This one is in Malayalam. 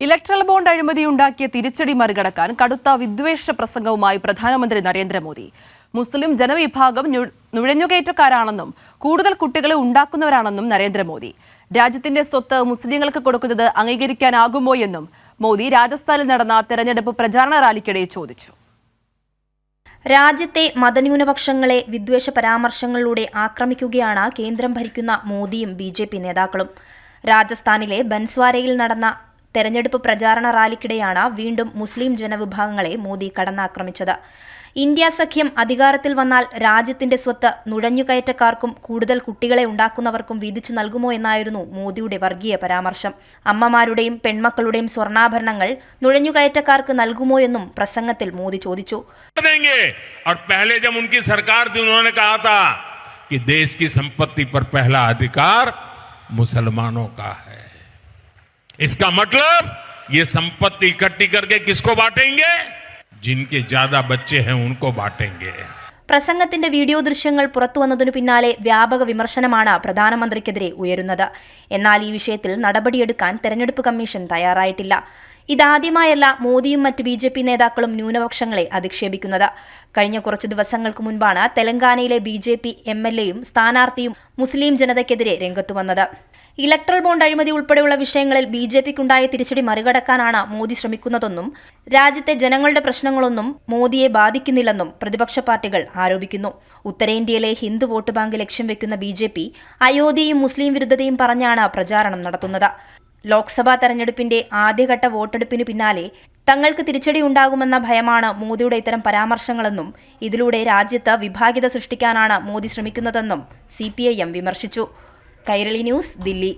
ഇലക്ട്രൽ ബോണ്ട് അഴിമതി ഉണ്ടാക്കിയ തിരിച്ചടി മറികടക്കാൻ കടുത്ത വിദ്വേഷ പ്രസംഗവുമായി പ്രധാനമന്ത്രി നരേന്ദ്രമോദി. മുസ്ലിം ജനവിഭാഗം ഞ്ഞു- നുഴഞ്ഞുകയറ്റക്കാരാണെന്നും കൂടുതൽ കുട്ടികളെ ഉണ്ടാക്കുന്നവരാണെന്നും നരേന്ദ്രമോദി. രാജ്യത്തിന്റെ സ്വത്ത് മുസ്ലിങ്ങൾക്ക് കൊടുക്കുന്നത് അംഗീകരിക്കാനാകുമോ എന്നും മോദി രാജസ്ഥാനിൽ നടന്ന തെരഞ്ഞെടുപ്പ് പ്രചാരണ റാലിക്കിടെ ചോദിച്ചു. രാജ്യത്തെ മതന്യൂനപക്ഷങ്ങളെ വിദ്വേഷ പരാമർശങ്ങളിലൂടെ ആക്രമിക്കുകയാണ് കേന്ദ്രം ഭരിക്കുന്ന മോദിയും ബി നേതാക്കളും. രാജസ്ഥാനിലെ ബൻസ്വാരയിൽ നടന്ന തെരഞ്ഞെടുപ്പ് പ്രചാരണ റാലിക്കിടെയാണ് വീണ്ടും മുസ്ലിം ജനവിഭാഗങ്ങളെ മോദി കടന്നാക്രമിച്ചത് ഇന്ത്യ സഖ്യം അധികാരത്തിൽ വന്നാൽ രാജ്യത്തിന്റെ സ്വത്ത് നുഴഞ്ഞുകയറ്റക്കാർക്കും കൂടുതൽ കുട്ടികളെ ഉണ്ടാക്കുന്നവർക്കും വീതിച്ചു നൽകുമോ എന്നായിരുന്നു മോദിയുടെ വർഗീയ പരാമർശം അമ്മമാരുടെയും പെൺമക്കളുടെയും സ്വർണ്ണാഭരണങ്ങൾ നുഴഞ്ഞുകയറ്റക്കാർക്ക് നൽകുമോ എന്നും പ്രസംഗത്തിൽ മോദി ചോദിച്ചു देंगे और पहले जब उनकी सरकार थी उन्होंने कहा था कि देश की संपत्ति पर पहला अधिकार मुसलमानों का है इसका मतलब ये संपत्ति इकट्ठी करके किसको बांटेंगे जिनके ज्यादा बच्चे हैं उनको बांटेंगे പ്രസംഗത്തിന്റെ വീഡിയോ ദൃശ്യങ്ങൾ പുറത്തുവന്നതിനു പിന്നാലെ വ്യാപക വിമർശനമാണ് പ്രധാനമന്ത്രിക്കെതിരെ ഉയരുന്നത് എന്നാൽ ഈ വിഷയത്തിൽ നടപടിയെടുക്കാൻ തെരഞ്ഞെടുപ്പ് കമ്മീഷൻ തയ്യാറായിട്ടില്ല ഇതാദ്യമായല്ല മോദിയും മറ്റ് ബി ജെ പി നേതാക്കളും ന്യൂനപക്ഷങ്ങളെ അധിക്ഷേപിക്കുന്നത്. കഴിഞ്ഞ കുറച്ചു ദിവസങ്ങൾക്ക് മുൻപാണ് തെലങ്കാനയിലെ B J P M L എയും സ്ഥാനാർത്ഥിയും മുസ്ലിം ജനതയ്ക്കെതിരെ രംഗത്തു വന്നത്. ഇലക്ട്രൽ ബോണ്ട് അഴിമതി ഉൾപ്പെടെയുള്ള വിഷയങ്ങളിൽ ബി ജെ പിക്കുണ്ടായ തിരിച്ചടി മറികടക്കാനാണ് മോദി ശ്രമിക്കുന്നതെന്നും രാജ്യത്തെ ജനങ്ങളുടെ പ്രശ്നങ്ങളൊന്നും മോദിയെ ബാധിക്കുന്നില്ലെന്നും പ്രതിപക്ഷ പാർട്ടികൾ ആരോപിക്കുന്നു. ഉത്തരേന്ത്യയിലെ ഹിന്ദു വോട്ട് ബാങ്ക് ലക്ഷ്യം വെക്കുന്ന ബി അയോധ്യയും മുസ്ലിം വിരുദ്ധതയും പറഞ്ഞാണ് പ്രചാരണം നടത്തുന്നത്. ലോക്സഭാ തെരഞ്ഞെടുപ്പിന്റെ ആദ്യഘട്ട വോട്ടെടുപ്പിന് പിന്നാലെ തങ്ങൾക്ക് തിരിച്ചടി ഉണ്ടാകുമെന്ന ഭയമാണ് മോദിയുടെ ഇത്തരം പരാമർശങ്ങളെന്നും ഇതിലൂടെ രാജ്യത്ത് വിഭാഗിത സൃഷ്ടിക്കാനാണ് മോദി ശ്രമിക്കുന്നതെന്നും സി വിമർശിച്ചു. കൈരളി ന്യൂസ് ദില്ലി.